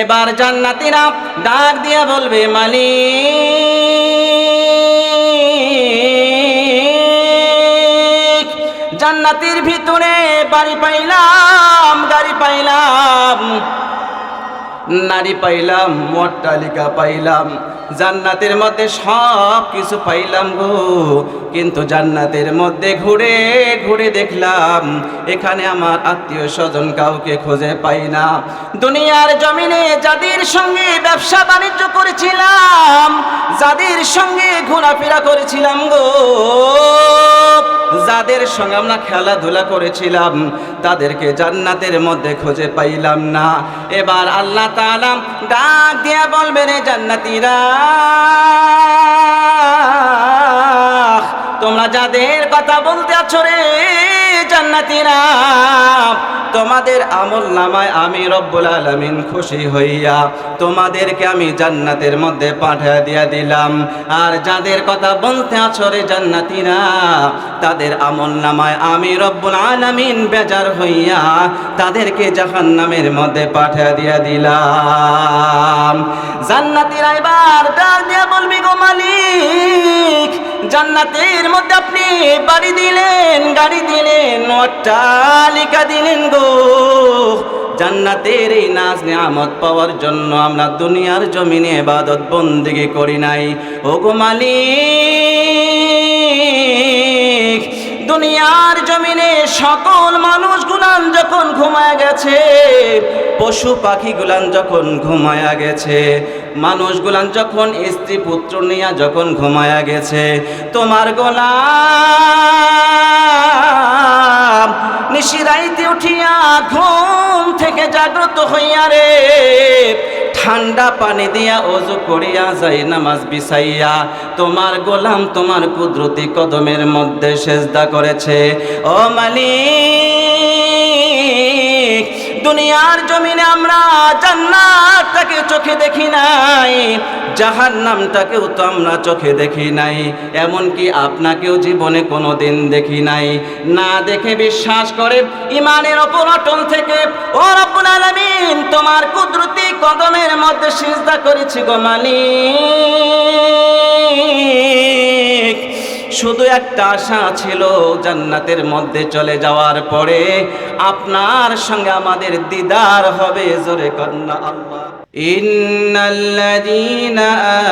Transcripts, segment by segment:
এবার জান্নাতিরা ডাক দিয়ে বলবে মালিক জান্নাতির ভিতরে বাড়ি পাইলাম গাড়ি পাইলাম। নারী পাইলাম, মট্টালিকা পাইলাম, জান্নাতের মধ্যে সব কিছু পাইলাম গো। কিন্তু জান্নাতের মধ্যে ঘুরে ঘুরে দেখলাম, এখানে আমার আত্মীয় স্বজন কাউকে খুঁজে পাই না। দুনিয়ার জমিনে যাদের সঙ্গে ব্যবসা বাণিজ্য করেছিলাম, যাদের সঙ্গে ঘোরাফেরা করেছিলাম গো। যাদের সঙ্গে আমরা খেলাধুলা করেছিলাম, তাদেরকে জান্নাতের মধ্যে খুঁজে পাইলাম না। এবার আল্লাহ তালাম ডাক দিয়া বলবেন রে জান্নাতীরা তোমরা যাদের কথা বলতে আছো রে জান্নাতীরা, তোমাদের আমল নামায় আমি রব্বুল আলামিন খুশি হইয়া তোমাদেরকে আমি জান্নাতের মধ্যে পাঠিয়ে দিয়া দিলাম। আর যাদের কথা বলতে আছো রে জান্নাতীরা, তাদের আমল নামায় আমি রব্বুল আলামিন বেজার হইয়া তাদেরকে জাহান্নামের মধ্যে পাঠিয়ে দিয়া দিলাম। জান্নাতীরা এবার ডাক দিয়া বলবি গো মালিক, জান্নাতের মধ্যে আপনি বাড়ি দিলেন, গাড়ি দিলেন অট্টালিকা দিলেন গো। জান্নাতের এই নাজ নিয়ামত পাওয়ার জন্য আমরা দুনিয়ার জমিনে ইবাদত বন্দেগী করি নাই। ও গো মালিক, দুনিয়ার জমিনে সকল মানুষ গুলান যখন ঘুমায় গেছে, পশু পাখি গুলান যখন ঘুমায়া গেছে মানুষ গুলান যখন স্ত্রী পুত্র নিয়া যখন ঘুমায়া গেছে, তোমার গোলাম নিশিরাইতে উঠিয়া ঘুম থেকে জাগ্রত হইয়া রে, ঠান্ডা পানি দিয়া অজু করিয়া যাই, নামাজ বিছাইয়া তোমার গোলাম তোমার কুদরতি কদমের মধ্যে সেজদা করেছে। ও মালিক! দুনিয়ার জমিনে আমরা জান্নাতটাকে চোখে দেখি নাই জাহার নামটাকেও তো আমরা চোখে দেখি নাই, এমনকি আপনাকেও জীবনে কোনো দিন দেখি নাই। না দেখে বিশ্বাস করে ইমানের ওপর অটল থেকে, ও রব্বুল আলামিন, তোমার কুদরতি কদমের মধ্যে সিজদা করেছি গো মালিক। শুধু একটা আশা ছিল জান্নাতের মধ্যে চলে যাওয়ার পরে আপনার সঙ্গে আমাদের দিদার হবে জোরে কন্যা আল্লাহ ইন্নাল্লাযীনা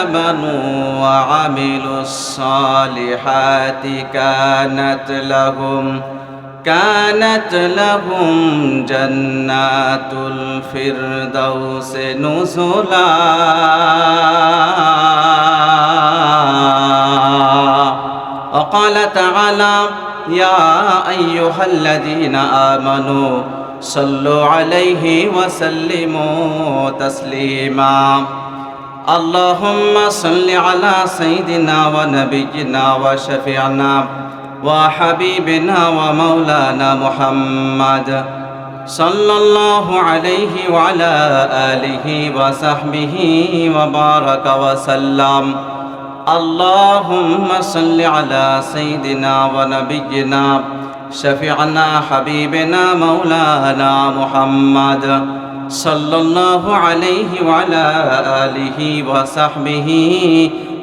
আমানু ওয়া আমিলুস সালিহাতি কানাত লাহুম كانت لهم جنات الفردوس نزلا وقال تعالى يا أيها الذين آمنوا صلوا عليه وسلموا تسليما. اللهم صل على سيدنا ونبينا وشفيعنا وحبيبنا ومولانا محمد صلى الله عليه وعلى آله وصحبه وبارك وسلم. اللهم صل على سيدنا ونبينا شفيعنا حبيبنا مولانا محمد صلى الله عليه وعلى آله وصحبه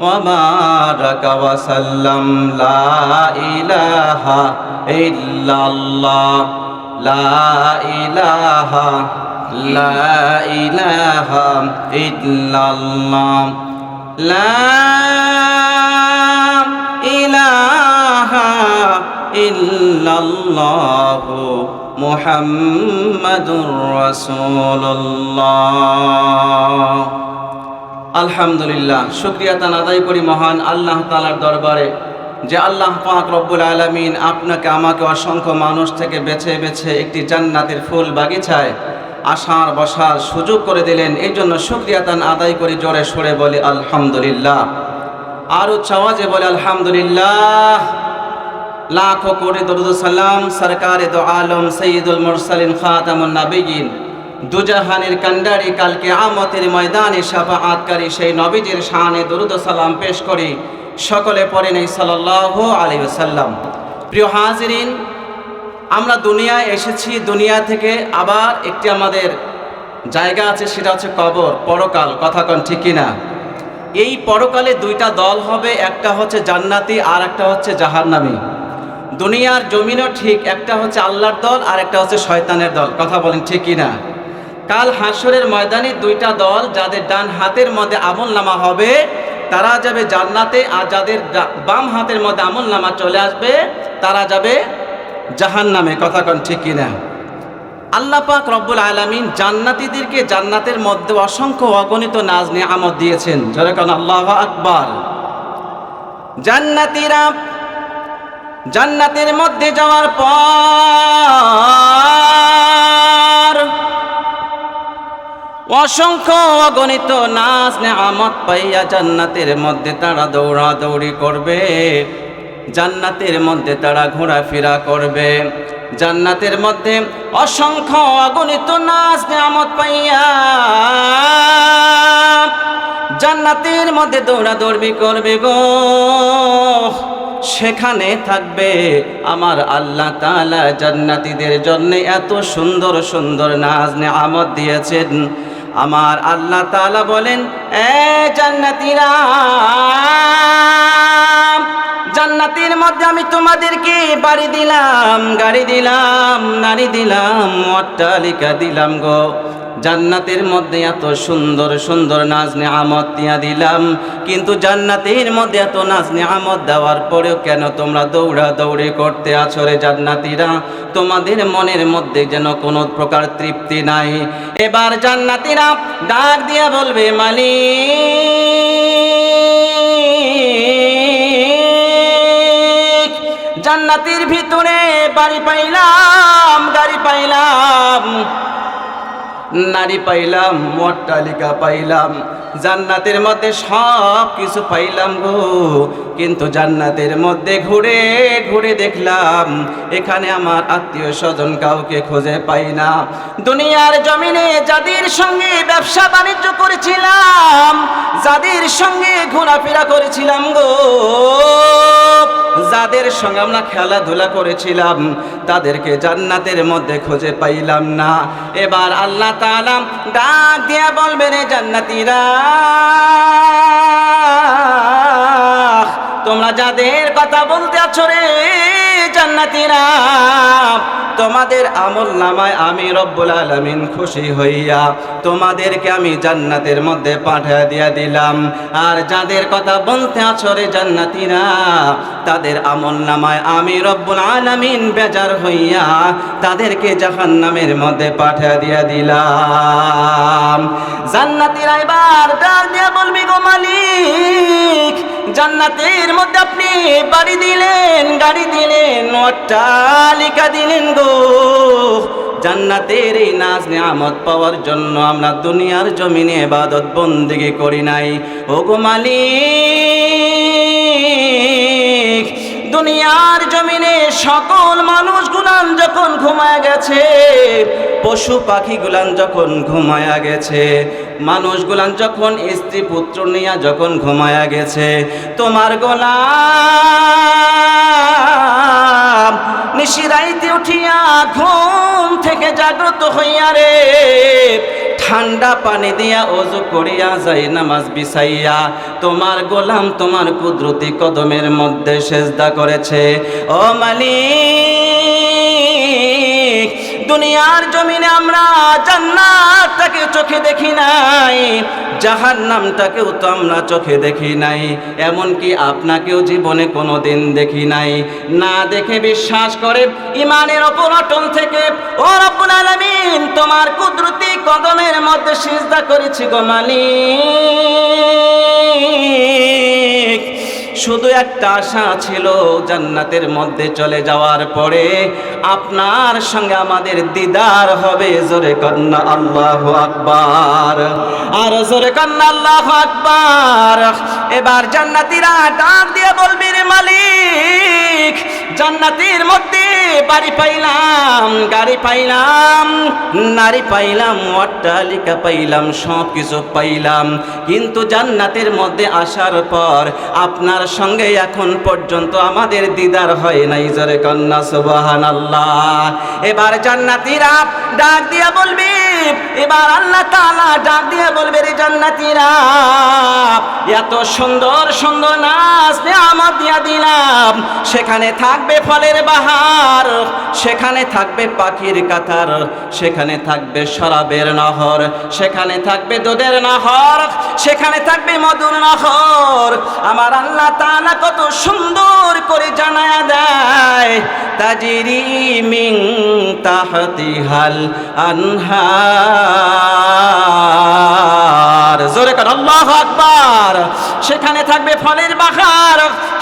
وبارك وسلم. لا إله إلا الله لا إله لا إله إلا الله. لا ইল্লাল্লাহ মুহাম্মাদুর রাসূলুল্লাহ। আলহামদুলিল্লাহ, শুকরিয়া তান আদায় করি মহান আল্লাহ তাআলার দরবারে যে আল্লাহ পাক রব্বুল আলামিন আপনাকে, আমাকে অসংখ্য মানুষ থেকে বেছে বেছে একটি জান্নাতের ফুল বাগিচায় আসার, বসার সুযোগ করে দিলেন। এই জন্য সুক্রিয়াতান আদায় করে, জোরে সরে বলে আলহামদুলিল্লাহ। আরও চাওয়া যে বলে আলহামদুলিল্লাহ। লাখো কোটি দরুদ সালাম সরকারে দো আলম সঈদুল মুরসালিন খাতামুন নাবিয়িন দুজাহানের কান্ডারি কালকে আমতের ময়দানে সাফাআতকারী সেই নবীজির শানে দরুদ সালাম পেশ করি সকলে পড়েন এই সাল্লাল্লাহু আলাইহি ওয়াসাল্লাম। প্রিয় হাজিরিন, আমরা দুনিয়ায় এসেছি, দুনিয়া থেকে আবার একটি আমাদের জায়গা আছে, সেটা হচ্ছে কবর, পরকাল, কথা কন ঠিক কিনা? এই পরকালে দুইটা দল হবে, একটা হচ্ছে জান্নাতি আর একটা হচ্ছে জাহান্নামী। দুনিয়ার জমিনও ঠিক, একটা হচ্ছে আল্লাহর দল আর একটা হচ্ছে শয়তানের দল। কথা বলেন ঠিক কিনা? কাল হাসরের ময়দানে দুইটা দল যাদের ডান হাতের মধ্যে আমল নামা হবে, তারা যাবে জান্নাতে আর যাদের বাম হাতের মধ্যে আমল নামা চলে আসবে, তারা যাবে জাহান নামে কথা কন ঠিক কিনা? আল্লাহ পাক রব্বুল আলামিন জান্নাতীদেরকে জান্নাতের মধ্যে অসংখ্য অগণিত নাজ নিয়ে আমদ দিয়েছেন যেরকম আল্লাহ আকবার। জান্নাতীরা জান্নাতের মধ্যে যাওয়ার পর অসংখ্য অগণিত নাচ নেয়ামত পাইয়া জান্নাতের মধ্যে তারা দৌড়াদৌড়ি করবে। জান্নাতের মধ্যে তারা ঘোরাফেরা করবে। জান্নাতের মধ্যে অসংখ্য অগণিত নাচ নেয়ামত পাইয়া জান্নাতের মধ্যে দৌড়াদৌড়ি করবে গো। সেখানে থাকবে। আমার আল্লাহ তালা জান্নাতীদের জন্য এত সুন্দর সুন্দর নাজ নেয়ামত দিয়েছেন। আমার আল্লাহ তালা বলেন, এ জান্নাতীরা, জান্নাতের মধ্যে আমি তোমাদেরকে বাড়ি দিলাম, গাড়ি দিলাম, নারী দিলাম, অট্টালিকা দিলাম গো। জান্নাতের মধ্যে এত সুন্দর সুন্দর নাজ নেয়ামত দিয়া দিলাম। কিন্তু জান্নাতের মধ্যে এত নাজ নেয়ামত দেওয়ার পরেও কেন তোমরা দৌড়া দৌড়ি করতে আছো রে জান্নাতিরা? তোমাদের মনের মধ্যে যেন কোনো প্রকার তৃপ্তি নাই। এবার জান্নাতিরা ডাক দিয়া বলবে, মালিক, জান্নাতের ভিতরে বাড়ি পাইলাম, গাড়ি পাইলাম। নারী পাইলাম অট্টালিকা পাইলাম, জান্নাতের মধ্যে সব কিছু পাইলাম গো। কিন্তু জান্নাতের মধ্যে ঘুরে ঘুরে দেখলাম, এখানে আমার আত্মীয় স্বজন কাউকে খুঁজে পাই না। দুনিয়ার জমিনে যাদের সঙ্গে ব্যবসা বাণিজ্য করেছিলাম, যাদের সঙ্গে ঘোরাফেরা করেছিলাম গো, যাদের সঙ্গে আমরা খেলাধুলা করেছিলাম, তাদেরকে জান্নাতের মধ্যে খুঁজে পাইলাম না। এবার আল্লাহ তাআলা ডাক দিয়া বলবেন রে জান্নাতীরা। তোমরা যাদের কথা বলতে আছো রে জান্নাতীরা, তোমাদের আমল নামায় আমি রব্বুল আলামিন খুশি হইয়া তোমাদেরকে আমি জান্নাতের মধ্যে পাঠিয়ে দিয়া দিলাম। আর যাদের কথা বলতে আছো রে জান্নাতীরা, তাদের আমল নামায় আমি রব্বুল আলামিন বেজার হইয়া তাদেরকে জাহান্নামের মধ্যে পাঠিয়ে দিয়া দিলাম। জান্নাতীরা এবার ডাক দিয়া বলবি গো মালিক জান্নাতের মধ্যে আপনি বাড়ি দিলেন, গাড়ি দিলেন অট্টালিকা দিলেন গো। জান্নাতের এই নাজ নিয়ামত পাওয়ার জন্য আমরা দুনিয়ার জমিনে ইবাদত বন্দিগি করি নাই। ও গো মালিক, দুনিয়ার জমিনে সকল মানুষ গুলান যখন ঘুমায় গেছে, পশু পাখি গুলান যখন ঘুমায়া গেছে মানুষ গুলান যখন স্ত্রী পুত্র নিয়া যখন ঘুমায়া গেছে, তোমার গোলাম নিশিরাইতে উঠিয়া ঘুম থেকে জাগ্রত হইয়া রে, ঠান্ডা পানি দিয়া অজু করিয়া যাই নামাজ বিছাইয়া তোমার গোলাম তোমার কুদরতি কদমের মধ্যে সেজদা করেছে। ও মালিক! দুনিয়ার জমিনে আমরা জান্নাতটাকে চোখে দেখি নাই জাহার নামটাকেও তো আমরা চোখে দেখি নাই, এমনকি আপনাকেও জীবনে কোনো দিন দেখি নাই। না দেখে বিশ্বাস করে ইমানের ওপর অটল থেকে, ও রব্বুল আলামিন, তোমার কুদরতি কদমের মধ্যে সিজদা করেছি গো মালিক। শুধু একটা আশা ছিল, জান্নাতের মধ্যে চলে যাওয়ার পরে আপনার সঙ্গে আমাদের দিদার হবে জোরে কন্যা আল্লাহ আকবার। আর জোরে কন্যা আল্লাহ আকবার। এবার জান্নাতীরা ডাক দিয়ে বলবি, রে মালিক, জান্নাতের মধ্যে বাড়ি পাইলাম, গাড়ি পাইলাম, নারী পাইলাম, অট্টালিকা পাইলাম সব কিছু পাইলাম। কিন্তু জান্নাতের মধ্যে আসার পর আপনার সঙ্গে এখন পর্যন্ত আমাদের দিদার হয় নাই, জরে কন্যা সুবাহান আল্লাহ এবার জান্নাতিরা ডাক দিয়া বলবি, এবার আল্লাহ তাআলা ডাক দিয়া বলবে রে জান্নাতিরা, এত সুন্দর সুন্দর নাচ নিয়ামত দিয়া দিলাম। সেখানে থাকবে ফলের বাহার, সেখানে থাকবে পাখির কাতার, সেখানে থাকবে শরাবের নহর, সেখানে থাকবে দুধের নহর, সেখানে থাকবে মধুর নহর। আমার আল্লাহ তাআলা কত সুন্দর করে জানায়া দেয় তাজিরি মিং তাহতিহাল আনহার। জোরে কর, আল্লাহ আকবার। সেখানে থাকবে ফলের বাহার,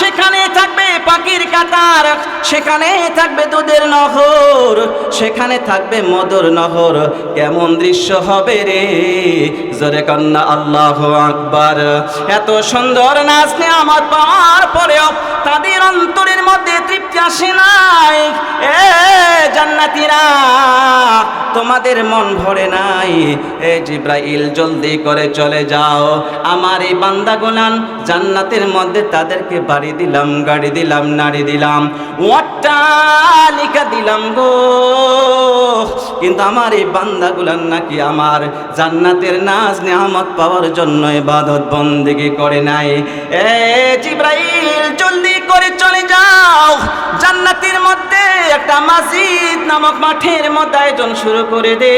সেখানে থাকবে পাখির কাতার সেখানে থাকবে দুধের নহর, সেখানে থাকবে মধুর নহর। কেমন দৃশ্য হবে রে? জোরে কন্যা আল্লাহ আকবার। এত সুন্দর নাচ আমার পাওয়ার পরেও তাদের অন্তরের মধ্যে তৃপ্তি আসে নাই। এ জান্নাতীরা, তোমাদের মন ভরে নাই। এ জিব্রাইল জলদি করে চলে যাও। আমার এই বান্দা গোলান জান্নাতের মধ্যে তাদেরকে বাড়ি দিলাম, গাড়ি দিলাম, নাড়ি দিলাম, অট্টালিকা দিলাম গো। কিন্তু আমার এই বান্দা গুলান নাকি আমার জান্নাতের নাজ নেহামত পাওয়ার জন্য ইবাদত বন্দেগি করে নাই। এ জিব্রাইল, জলদি করে চলে যাও। জান্নাতের মধ্যে একটা মসজিদ নামক মাঠের মধ্যে আয়োজন শুরু করে দে।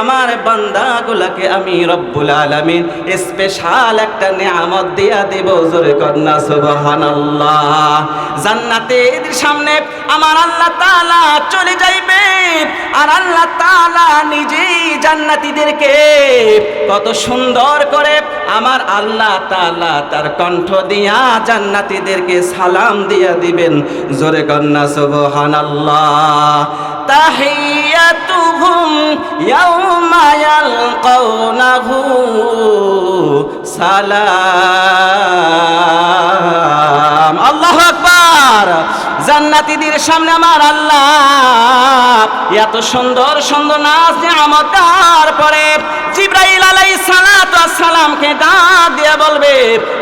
আমার বান্দাগুলাকে আমি রব্বুল আলামিন স্পেশাল একটা নিয়ামত দিয়া দেব, জোরে কন্যা, সুবহানাল্লাহ। জান্নাতের সামনে আমার আল্লাহ তাআলা চলে যাইবে, আর আল্লাহ তাআলা নিজেই জান্নাতীদেরকে কত সুন্দর করে আমার আল্লাহ তাআলা তার কণ্ঠ দিয়া জান্নাতীদেরকে সালাম দিয়া দিবেন, জোরে কন্যা, সুবহানাল্লাহ। তাহিয়াতুহুম ইয়াউমা ইয়ালকাউনাহু সালাম। আল্লাহু আকবার। জান্নাতীদের সামনে আমার আল্লাহ। এত সুন্দর সুন্দর নাচ নিয়ামত দেওয়ার পরে জিব্রাইল আলাইহিস সালাতু ওয়াস সালামকে বলবে,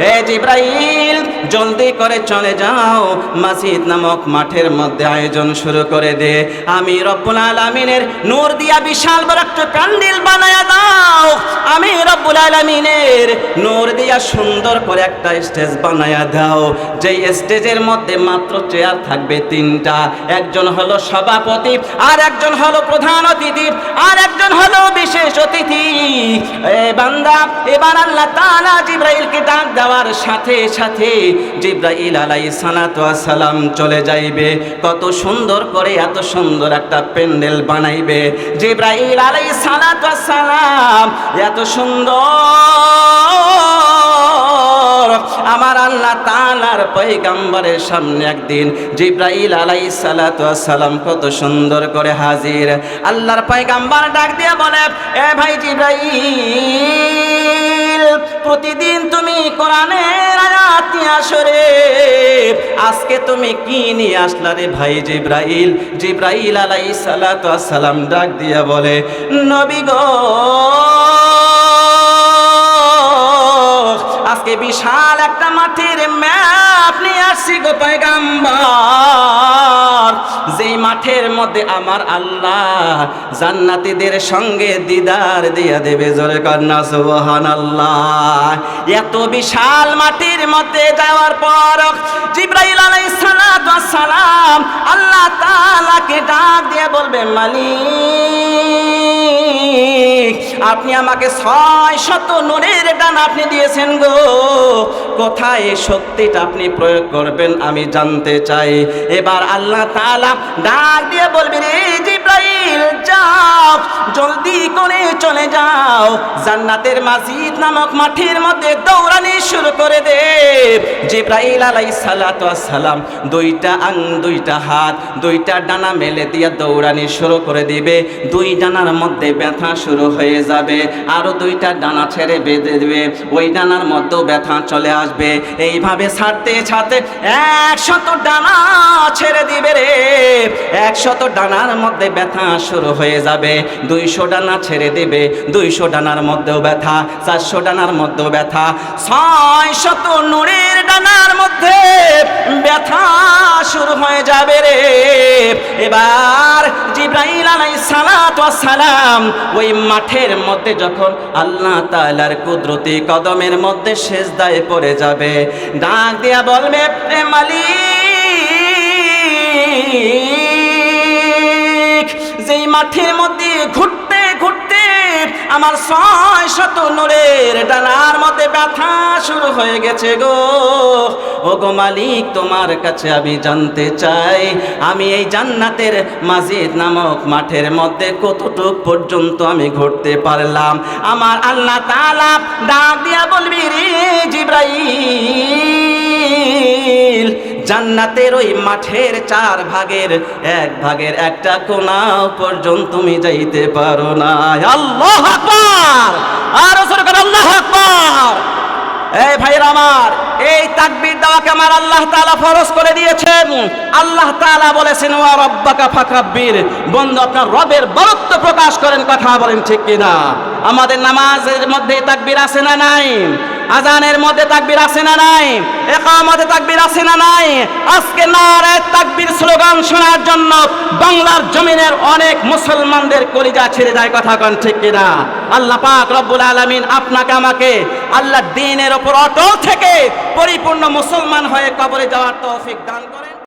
হে জিব্রাইল, জলদি করে চলে যাও। মসজিদ নামক মাঠের মধ্যে আয়োজন শুরু করে দে। আমি রব্বুল আলামিনের নূর দিয়া বিশাল বড় একটা প্যান্ডেল বানায়া দাও। আমি রব্বুল আলামিনের নূর দিয়া সুন্দর করে একটা স্টেজ বানায়া দাও। যেই স্টেজের মধ্যে মাত্র চেয়ার থাকবে তিনটা। একজন হলো সভাপতি, আর একজন হলো প্রধান অতিথি, আর একজন হলো বিশেষ অতিথি। এ বান্দা, এবার আল্লাহ তাআলা জিব্রাইলকে ডাক দেওয়ার সাথে সাথে জিব্রাইল ওয়াস সালাম চলে যাইবে। কত সুন্দর করে, এত সুন্দর একটা প্যান্ডেল বানাইবে। জিব্রাইল ওয়াস সালাম এত সুন্দর আমার আল্লাহ তাআলার পয়গাম্বরের সামনে একদিন জিব্রাইল সালাতু সালাম কত সুন্দর করে হাজির। আল্লাহর পয়গাম্বর ডাক দিয়ে বলে, এ ভাই জিব্রাইল, প্রতিদিন তুমি কোরআনের আয়াত আসো রে। আজকে তুমি কি নিয়ে আসলা রে ভাই জিব্রাইল? জিব্রাইল ওয়াস সালাম ডাক দিয়া বলে, নবী গো আজকে বিশাল একটা মাঠের ম্যাপ নিয়ে আসছি গো পয়গাম্বর। যেই মাঠের মধ্যে আমার আল্লাহ জান্নাতীদের সঙ্গে দিদার দিয়া দেবে, জোরে কন্যা সুবহান আল্লাহ এত বিশাল মাটির মধ্যে যাওয়ার পর জিব্রাইল আলাইহিস সালাম, আল্লাহ তাআলাকে ডাক দিয়ে বলবে, মালিক, আপনি আমাকে ছয় শত নূরের ডান আপনি দিয়েছেন গো। কোথায় এই শক্তিটা আপনি প্রয়োগ করবেন আমি জানতে চাই। এবার আল্লাহ তাআলা ডাক দিয়ে বলবেন রে জিব্রাইল, যাও, জলদি করে চলে যাও। জান্নাতের মাজিদ নামক মাঠের মধ্যে দৌড়ানি শুরু করে দে। জিব্রাইল ওয়াস সালাম দুইটা আং দুইটা হাত, দুইটা ডানা মেলে দিয়ে দৌড়ানি শুরু করে দিবে। দুই ডানার মধ্যে ব্যথা শুরু হয়ে যাবে। আরও দুইটা ডানা ছেড়ে বেঁধে দেবে। ওই ডানার মধ্যেও ব্যথা চলে আসবে। এইভাবে ছাড়তে ছাড়তে একশত ডানা ছেড়ে দিবে রে। একশত ডানার মধ্যে ব্যথা শুরু হয়ে যাবে। দুইশো ডানা ছেড়ে দেবে। দুইশো ডানার মধ্যেও ব্যথা, চারশো ডানার মধ্যেও ব্যথা ছয় শত নুরের ডানার মধ্যে এবার জিব্রাইল আলাই সালাত সালাম ওই মাঠের মধ্যে যখন আল্লাহ তালার কুদরতি কদমের মধ্যে সেজদায় পড়ে যাবে, ডাক দিয়া বলবে প্রেমালি যেই মাঠের মধ্যে ঘুট আমার ছয় শত নূরের ডানার মধ্যে ব্যথা শুরু হয়ে গেছে গো। ও গো মালিক, তোমার কাছে আমি জানতে চাই, আমি এই জান্নাতের মাজিদ নামক মাঠের মধ্যে কতটুক পর্যন্ত আমি ঘুরতে পারলাম? আমার আল্লাহ তাআলা ডাক দিয়া বলবি রে জিব্রাইল জান্নাতের ওই মাঠের চার ভাগের এক ভাগের একটা কোনাও পর্যন্ত তুমি যাইতে পারো না। আল্লাহ আকবার! আর জোরে করে আল্লাহ আকবার! এই ভাইরা আমার, এই তাকবীর দেওয়াকে আমার আল্লাহ তাআলা ফরজ করে দিয়েছেন। আল্লাহ তাআলা বলেছেন, ওয়া রব্বাকা ফাকাব্বির বন্ধু, আপনার রবের বরত্ব প্রকাশ করেন, কথা বলেন ঠিক কিনা? আমাদের নামাজের মধ্যে তাকবীর আছে না নাই? আজানের মধ্যে তাকবির আছে না নাই? একামতে তাকবির আছে না নাই? আজকে নারায় তাকবির স্লোগান শোনার জন্য বাংলার জমিনের অনেক মুসলমানদের কলিজা ছেড়ে যায়, কথা কন ঠিক কিনা? আল্লাহ পাক রব্বুল আলামিন আপনাকে, আমাকে, আল্লাহ দিনের ওপর অটল থেকে পরিপূর্ণ মুসলমান হয়ে কবরে যাওয়ার তৌফিক দান করে